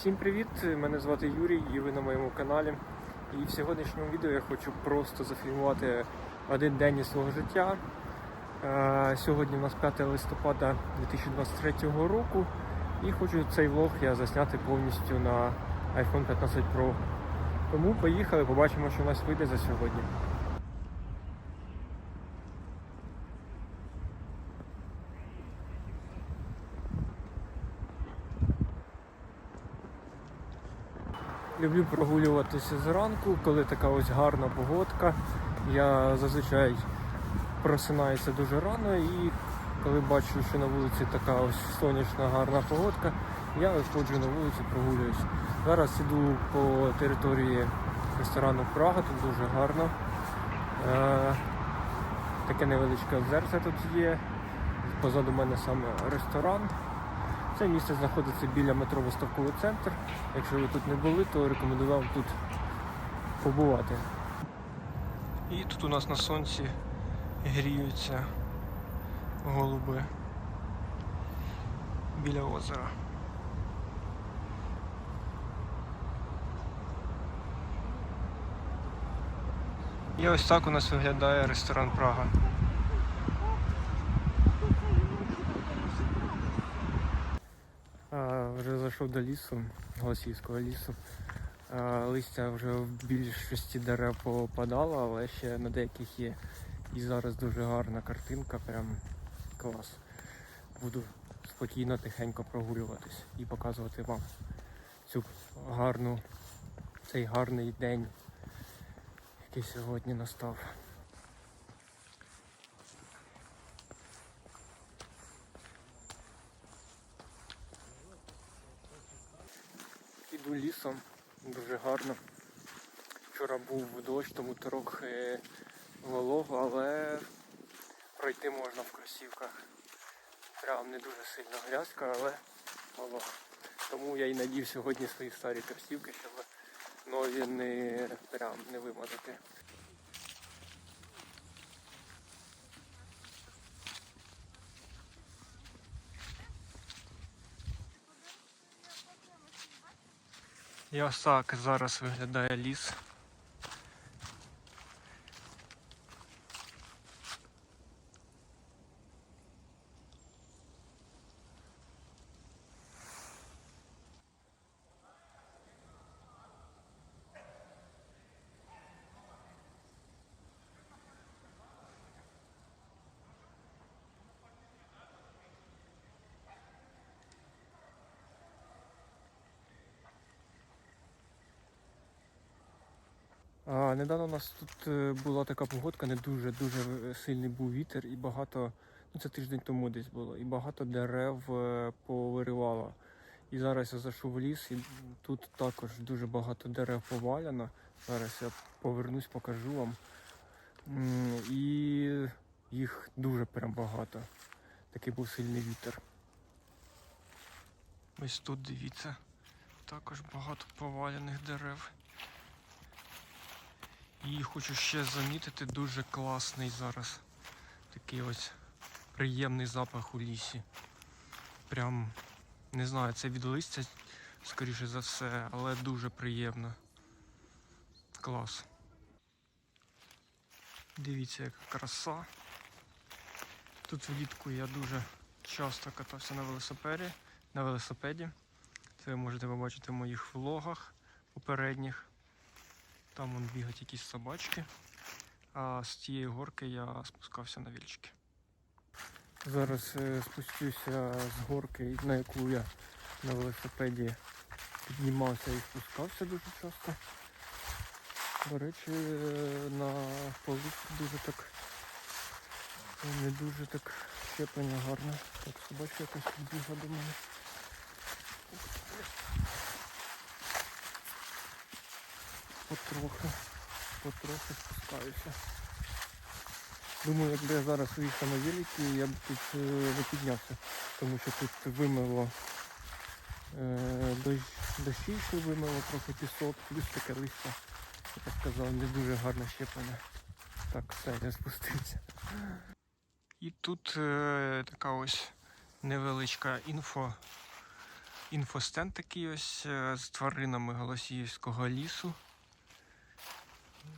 Всім привіт! Мене звати Юрій і ви на моєму каналі. І в сьогоднішньому відео я хочу просто зафільмувати один день із свого життя. Е, Сьогодні у нас 5 листопада 2023 року. І хочу цей влог я засняти повністю на iPhone 15 Pro. Тому поїхали, побачимо, що у нас вийде за сьогодні. Люблю прогулюватися зранку, коли така ось гарна погодка. Я зазвичай просинаюся дуже рано і коли бачу, що на вулиці така ось сонячна гарна погодка, я виходжу на вулицю, прогулююсь. Зараз іду по території ресторану Прага, тут дуже гарно. Е, таке невеличке озерце тут є. Позаду мене саме ресторан. Це місце знаходиться біля метро Виставковий центр. Якщо ви тут не були, то рекомендую вам тут побувати. І тут у нас на сонці гріються голуби біля озера. І ось так у нас виглядає ресторан Прага. А, Зайшов до лісу, Голосіївського лісу. Листя вже в більшості дерев попадало, але ще на деяких є. І зараз дуже гарна картинка, прям клас. Буду спокійно, тихенько прогулюватись і показувати вам цю гарну, цей гарний день, який сьогодні настав. Лісом, дуже гарно. Вчора був дощ, тому трохи волого, але пройти можна в кросівках. Прям не дуже сильно грязка, але волога. Тому я і надів сьогодні свої старі кросівки, щоб нові не прям не вимазати. І ось так зараз виглядає ліс. А, недавно у нас тут е, була така погодка, не дуже дуже сильний був вітер і багато, ну це тиждень тому десь було, і багато дерев е, повиривало. І зараз я зайшов в ліс, і тут також дуже багато дерев повалено. Зараз я повернусь, покажу вам. І їх дуже прям багато. Такий був сильний вітер. Ось тут дивіться, також багато повалених дерев. І хочу ще замітити дуже класний зараз такий ось приємний запах у лісі. Прям не знаю, це від листя, скоріше за все, але дуже приємно. Клас. Дивіться, яка краса. Тут влітку я дуже часто катався на велосипеді. На велосипеді. Це ви можете побачити в моїх влогах попередніх. Там вон бігають якісь собачки. А з цієї горки я спускався на вільчики. Зараз е, спустюся з горки, на яку я на велосипеді піднімався і спускався дуже часто. До речі, е, на полиці дуже так не дуже так щеплення гарне. Так, собачка якась підбігла до мене. Потрохи, потрохи спускаюся. Думаю, якби я зараз виїхав на великі, я б тут не піднявся, тому що тут вимило е, дощ, дощі йшли, вимило трохи пісок, плюс таке листя, як я сказав, не дуже гарне щеплення. Так, все, я спустився. І тут е, така ось невеличка інфо інфостенд такий ось е, з тваринами Голосіївського лісу.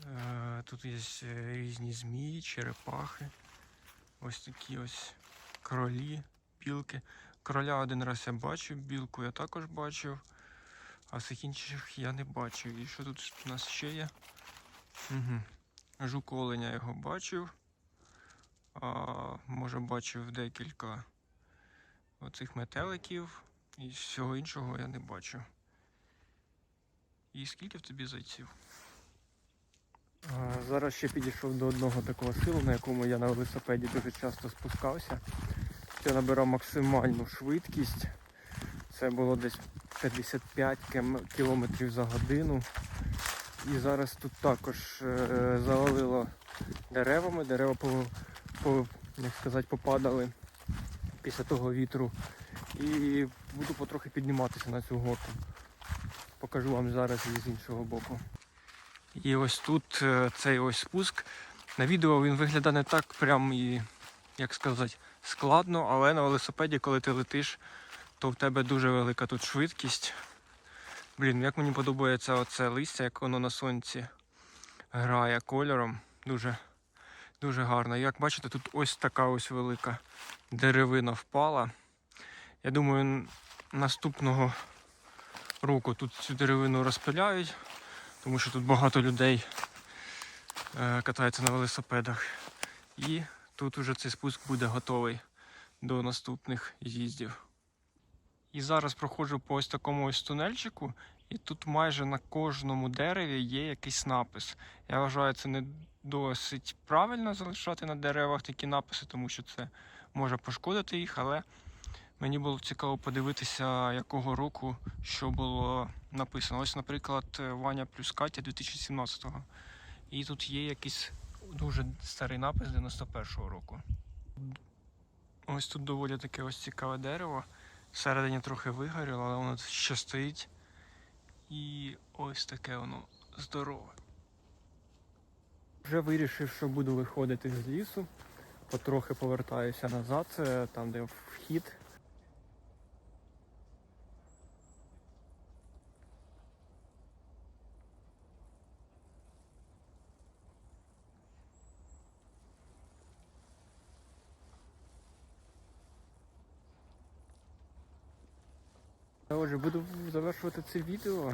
Е, Тут є е, різні змії, черепахи. Ось такі ось кролі, білки. Кроля один раз я бачив, білку я також бачив, а всіх інших я не бачив. І що тут у нас ще є? Угу. Жук оленя його бачив. А, може бачив декілька оцих метеликів і всього іншого я не бачу. І скільки в тобі зайців? Зараз ще підійшов до одного такого силу, на якому я на велосипеді дуже часто спускався. Я набирав максимальну швидкість. Це було десь 55 км за годину. І зараз тут також е, завалило деревами. Дерева по, по, як сказати, попадали після того вітру. І буду потрохи підніматися на цю горку. Покажу вам зараз її з іншого боку. І ось тут е, цей ось спуск. На відео він виглядає не так прям і, як сказати, складно, але на велосипеді, коли ти летиш, то в тебе дуже велика тут швидкість. Блін, як мені подобається оце листя, як воно на сонці грає кольором. Дуже, дуже гарно. Як бачите, тут ось така ось велика деревина впала. Я думаю, наступного року тут цю деревину розпиляють, тому що тут багато людей е, катаються на велосипедах. І тут уже цей спуск буде готовий до наступних з'їздів. І зараз проходжу по ось такому ось тунельчику, і тут майже на кожному дереві є якийсь напис. Я вважаю, це не досить правильно залишати на деревах такі написи, тому що це може пошкодити їх, але мені було цікаво подивитися, якого року що було написано. Ось, наприклад, Ваня плюс Катя 2017-го. І тут є якийсь дуже старий напис 91-го року. Ось тут доволі таке ось цікаве дерево. Всередині трохи вигоріло, але воно ще стоїть. І ось таке воно здорове. Вже вирішив, що буду виходити з лісу. Потрохи повертаюся назад, е, там де вхід. Отже, буду завершувати це відео.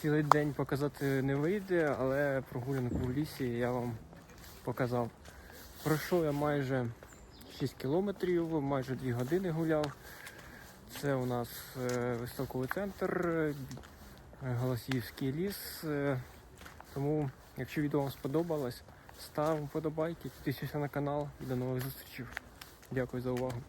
Цілий день показати не вийде, але прогулянку в лісі я вам показав. Пройшов я майже 6 кілометрів, майже 2 години гуляв. Це у нас е, виставковий центр, Голосіївський ліс. Е, Тому, якщо відео вам сподобалось, став вподобайки, підписуйся на канал і до нових зустрічей. Дякую за увагу.